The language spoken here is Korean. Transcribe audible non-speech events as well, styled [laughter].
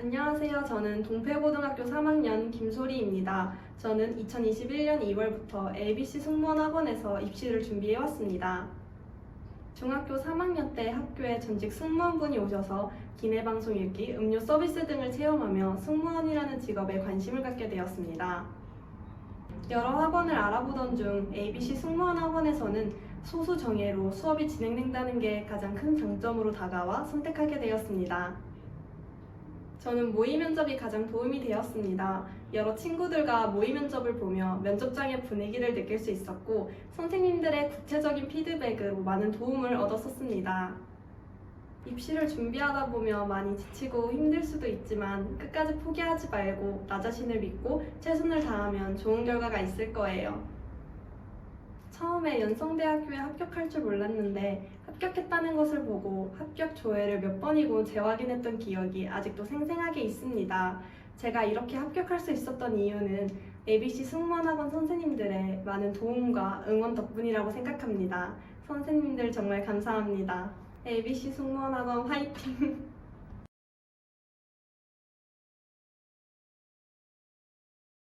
안녕하세요. 저는 동패고등학교 3학년 김소리입니다. 저는 2021년 2월부터 ABC 승무원 학원에서 입시를 준비해 왔습니다. 중학교 3학년 때 학교에 전직 승무원분이 오셔서 기내 방송 읽기, 음료 서비스 등을 체험하며 승무원이라는 직업에 관심을 갖게 되었습니다. 여러 학원을 알아보던 중 ABC 승무원 학원에서는 소수 정예로 수업이 진행된다는 게 가장 큰 장점으로 다가와 선택하게 되었습니다. 저는 모의 면접이 가장 도움이 되었습니다. 여러 친구들과 모의 면접을 보며 면접장의 분위기를 느낄 수 있었고 선생님들의 구체적인 피드백으로 많은 도움을 얻었었습니다. 입시를 준비하다 보면 많이 지치고 힘들 수도 있지만 끝까지 포기하지 말고 나 자신을 믿고 최선을 다하면 좋은 결과가 있을 거예요. 처음에 연성대학교에 합격할 줄 몰랐는데 합격했다는 것을 보고 합격 조회를 몇 번이고 재확인했던 기억이 아직도 생생하게 있습니다. 제가 이렇게 합격할 수 있었던 이유는 ABC 승무원학원 선생님들의 많은 도움과 응원 덕분이라고 생각합니다. 선생님들 정말 감사합니다. ABC 승무원학원 화이팅! [laughs]